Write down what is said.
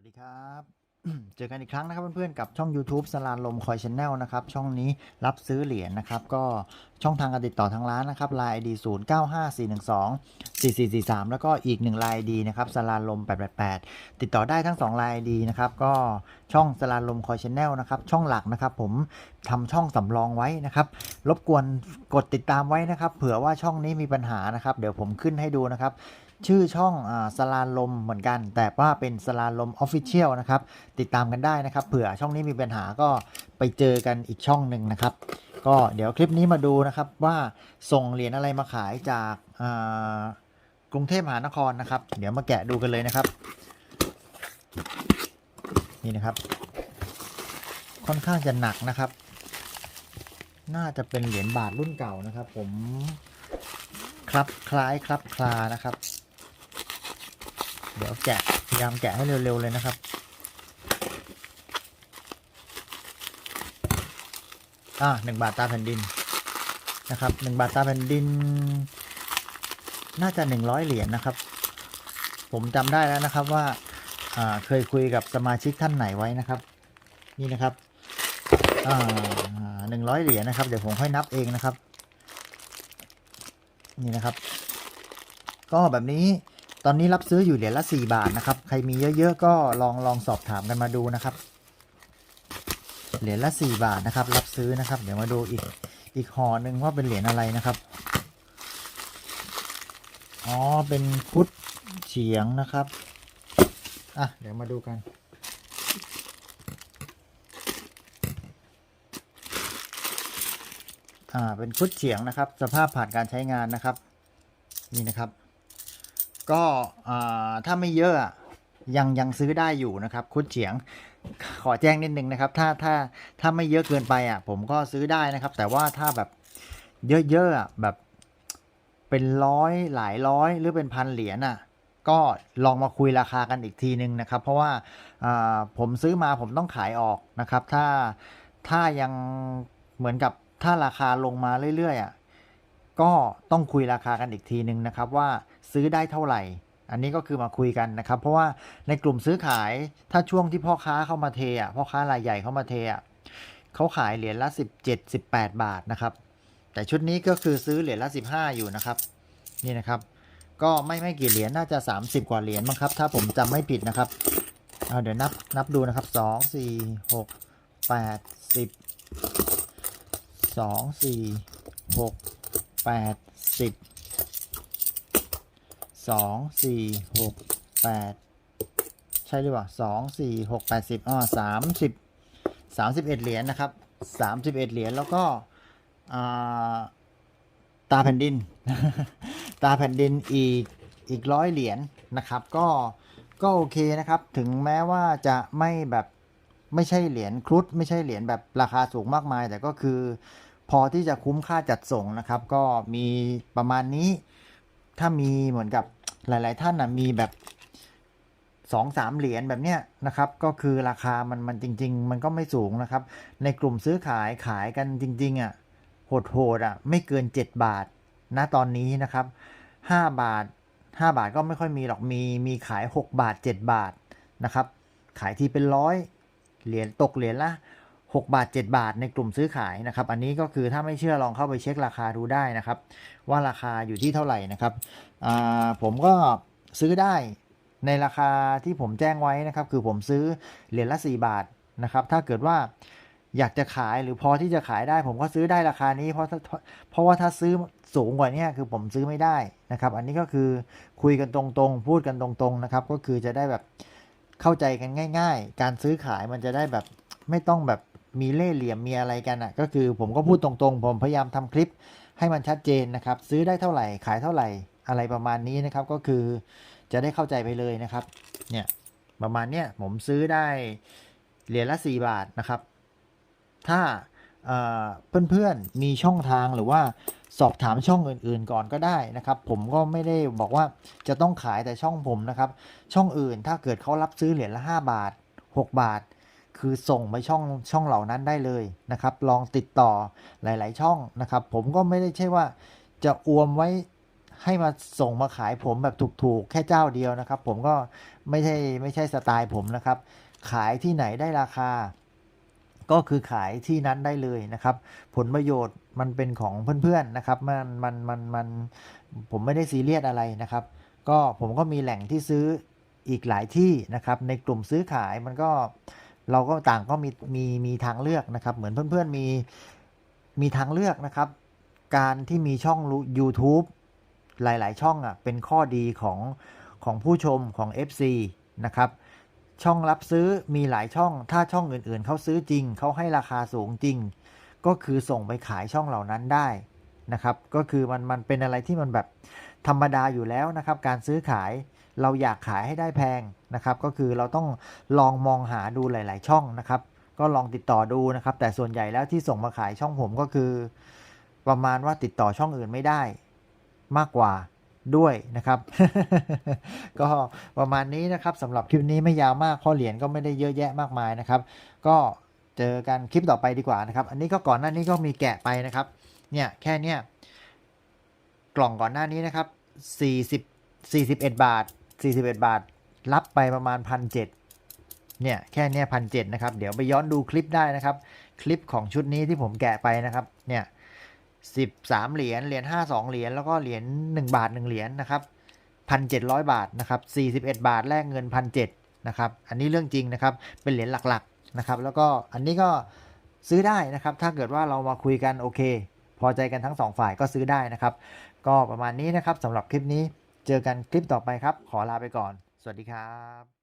วัสดีครับ เจอกันอีกครั้งนะครับเพื่อนๆกับช่อง YouTube สลานลมคอยชแนลนะครับ ช่องนี้รับซื้อเหรียญนะครับ ก็ช่องทางการติดต่อทางร้านนะครับ Line ID 0 9 5 4 1 2 4 4 4 3แล้วก็อีก1 Line ID นะครับสลานลม888ติดต่อได้ทั้ง2 Line ID นะครับ ก็ช่องสลานลมคอยชแนลนะครับ ช่องหลักนะครับผมทำช่องสำรองไว้นะครับ รบกวนกดติดตามไว้นะครับ เผื่อว่าช่องนี้มีปัญหานะครับ เดี๋ยวผมขึ้นให้ดูนะครับ ชื่อช่องอสลาลมเหมือนกัน แต่ว่าเป็นสลาลมออฟฟิเชียลนะครับ ติดตามกันได้นะครับ เผื่อช่องนี้มีปัญหาก็ไปเจอกันอีกช่องหนึ่งนะครับ ก็เดี๋ยวคลิปนี้มาดูนะครับว่าส่งเหรียญอะไรมาขายจากกรุงเทพมหานครนะครับ เดี๋ยวมาแกะดูกันเลยนะครับ นี่นะครับ ค่อนข้างจะหนักนะครับ น่าจะเป็นเหรียญบาทรุ่นเก่านะครับ ผมครับคล้ายครับคลานะครับ เดี๋ยวแกะพยายามแกะให้เร็วๆเลยนะครับ อ่าหนึ่งบาทตาแผ่นดินนะครับหนึ่งบาทตาแผ่นดิน น่าจะหนึ่งร้อยเหรียญนะครับ ผมจำได้แล้วนะครับว่าอ่าเคยคุยกับสมาชิกท่านไหนไว้นะครับ นี่นะครับอ่าหนึ่งร้อยเหรียญนะครับ เดี๋ยวผมค่อยนับเองนะครับ นี่นะครับ ก็แบบนี้ ตอนนี้รับซื้ออยู่เหรียญละ 4 บาทนะครับ ใครมีเยอะๆก็ลองลองสอบถามกันมาดูนะครับ เหรียญละ 4 บาทนะครับ รับซื้อนะครับ เดี๋ยวมาดูอีกอีกห่อหนึ่งว่าเป็นเหรียญอะไรนะครับ อ๋อ เป็นพุทธเฉียงนะครับ อะ เดี๋ยวมาดูกัน อ่า เป็นคุดเฉียงนะครับ สภาพผ่านการใช้งานนะครับ นี่นะครับ ก็ถ้าไม่เยอะยังยังซื้อได้อยู่นะครับคุดเฉียงขอแจ้งนิดนึงนะครับ ถ้าถ้าถ้าไม่เยอะเกินไปอะ ผมก็ซื้อได้นะครับ แต่ว่าถ้าแบบเยอะๆแบบเป็นร้อยหลายร้อยหรือเป็นพันเหรียญอะ ก็ลองมาคุยราคากันอีกทีนึงนะครับ เพราะว่าอ่าผมซื้อมาผมต้องขายออกนะครับ ถ้าถ้ายังเหมือนกับถ้าราคาลงมาเรื่อยๆอะก็ต้องคุยราคากันอีกทีนึงนะครับว่า ซื้อได้เท่าไหร่ อันนี้ก็คือมาคุยกันนะครับ เพราะว่าในกลุ่มซื้อขายถ้าช่วงที่พ่อค้าเข้ามาเทอะพ่อค้ารายใหญ่เข้ามาเทอะเขาขายเหรียญละ 17 18 บาทนะครับ แต่ชุดนี้ก็คือซื้อเหรียญละ 15 อยู่นะครับ นี่นะครับ ก็ไม่ไม่กี่เหรียญน่าจะ 30 กว่าเหรียญมั้งครับ ถ้าผมจำไม่ผิดนะครับเอาเดี๋ยวนับนับดูนะครับ 2 4 6 8 10 2 4 6 8 10 สองสี่หกแปดใช่หรือเปล่าสองสี่หกแปดสิบอ๋อสามสิบสามสิบเอ็ดเหรียญนะครับสามสิบเอ็ดเหรียญแล้วก็ตาแผ่นดิน ตาแผ่นดินอีกอีกร้อยเหรียญนะครับ ก็ก็โอเคนะครับ ถึงแม้ว่าจะไม่แบบไม่ใช่เหรียญครุฑไม่ใช่เหรียญแบบราคาสูงมากมาย แต่ก็คือพอที่จะคุ้มค่าจัดส่งนะครับ ก็มีประมาณนี้ถ้ามีเหมือนกับ หลาย ๆ ท่านนะมีแบบสองสามเหรียญแบบเนี้ยนะครับ ก็คือราคามันมันจริง ๆ มันก็ไม่สูงนะครับ ในกลุ่มซื้อขายขายกันจริง ๆ อะโหดๆอะไม่เกิน 7 บาทณตอนนี้นะครับ 5 บาท 5 บาทก็ไม่ค่อยมีหรอกมีมีขาย 6 บาท 7 บาทนะครับ ขายทีเป็นร้อยเหรียญตกเหรียญละ 6 บาท 7 บาทในกลุ่มซื้อขายนะครับ อันนี้ก็คือถ้าไม่เชื่อลองเข้าไปเช็คราคาดูได้นะครับ ว่าราคาอยู่ที่เท่าไหร่นะครับ ผมก็ซื้อได้ในราคาที่ผมแจ้งไว้นะครับ คือผมซื้อเหรียญละ 4 บาทนะครับ ถ้าเกิดว่าอยากจะขายหรือพอที่จะขายได้ ผมก็ซื้อได้ราคานี้ เพราะเพราะว่าถ้าซื้อสูงกว่านี้คือผมซื้อไม่ได้นะครับ อันนี้ก็คือคุยกันตรงๆ พูดกันตรงๆนะครับ ก็คือจะได้แบบเข้าใจกันง่าย ๆ การซื้อขายมันจะได้แบบไม่ต้องแบบมีเล่ห์เหลี่ยมมีอะไรกันอะ ก็คือผมก็พูดตรงๆ ผมพยายามทำคลิปให้มันชัดเจนนะครับ ซื้อได้เท่าไหร่ขายเท่าไหร่ อะไรประมาณนี้นะครับก็คือจะได้เข้าใจไปเลยนะครับ เนี่ยประมาณเนี้ยผมซื้อได้เหรียญละ 4 บาทนะครับ ถ้าเอ่อเพื่อนๆมีช่องทางหรือว่าสอบถามช่องอื่นๆก่อนก็ได้นะครับ ผมก็ไม่ได้บอกว่าจะต้องขายแต่ช่องผมนะครับ ช่องอื่นถ้าเกิดเขารับซื้อเหรียญละ 5 บาท 6 บาท คือส่งไปช่องช่องเหล่านั้นได้เลยนะครับ ลองติดต่อหลาย ๆ ช่องนะครับ ผมก็ไม่ได้ใช่ว่าจะอวมไว้ ให้มาส่งมาขายผมแบบถูกๆ แค่เจ้าเดียวนะครับ ผมก็ไม่ใช่ไม่ใช่สไตล์ผมนะครับ ขายที่ไหนได้ราคา ก็คือขายที่นั้นได้เลยนะครับ ผลประโยชน์มันเป็นของเพื่อนๆนะครับ มันมันมันมันผมไม่ได้ซีเรียสอะไรนะครับ ก็ผมก็มีแหล่งที่ซื้ออีกหลายที่นะครับ ในกลุ่มซื้อขายมันก็เราก็ต่างก็มีมีมีทางเลือกนะครับ เหมือนเพื่อนๆมีมีทางเลือกนะครับ การที่มีช่อง YouTube หลาย ๆ ช่องอะเป็นข้อดีของของผู้ชมของ FC นะครับช่องรับซื้อมีหลายช่อง ถ้าช่องอื่น ๆเขาซื้อจริงเขาให้ราคาสูงจริง ก็คือส่งไปขายช่องเหล่านั้นได้นะครับ ก็คือมันมันเป็นอะไรที่มันแบบธรรมดาอยู่แล้วนะครับ การซื้อขายเราอยากขายให้ได้แพงนะครับ ก็คือเราต้องลองมองหาดูหลาย ๆ ช่องนะครับ ก็ลองติดต่อดูนะครับ แต่ส่วนใหญ่แล้วที่ส่งมาขายช่องผมก็คือ ประมาณว่าติดต่อช่องอื่นไม่ได้ มากกว่าด้วยนะครับ ก็ประมาณนี้นะครับสำหรับคลิปนี้ไม่ยาวมากข้อเหรียญก็ไม่ได้เยอะแยะมากมายนะครับ ก็เจอกันคลิปต่อไปดีกว่านะครับ อันนี้ก็ก่อนหน้านี้ก็มีแกะไปนะครับ เนี่ยแค่เนี้ยกล่องก่อนหน้านี้นะครับ40 41 บาท 41 บาท รับไปประมาณพันเเนี่ยแค่เนี้ยพันเนะครับ เดี๋ยวไปย้อนดูคลิปได้นะครับ คลิปของชุดนี้ที่ผมแกะไปนะครับ เนี่ย สิบสามเหรียญ เหรียญห้าสองเหรียญ แล้วก็เหรียญหนึ่งบาทหนึ่งเหรียญนะครับพันเจ็ดร้อยบาทนะครับสี่สิบเอ็ดบาทแลกเงินพันเจ็ดนะครับ อันนี้เรื่องจริงนะครับ เป็นเหรียญหลักๆนะครับ แล้วก็อันนี้ก็ซื้อได้นะครับ ถ้าเกิดว่าเรามาคุยกันโอเค พอใจกันทั้งสองฝ่ายก็ซื้อได้นะครับ ก็ประมาณนี้นะครับสำหรับคลิปนี้ เจอกันคลิปต่อไปครับ ขอลาไปก่อน สวัสดีครับ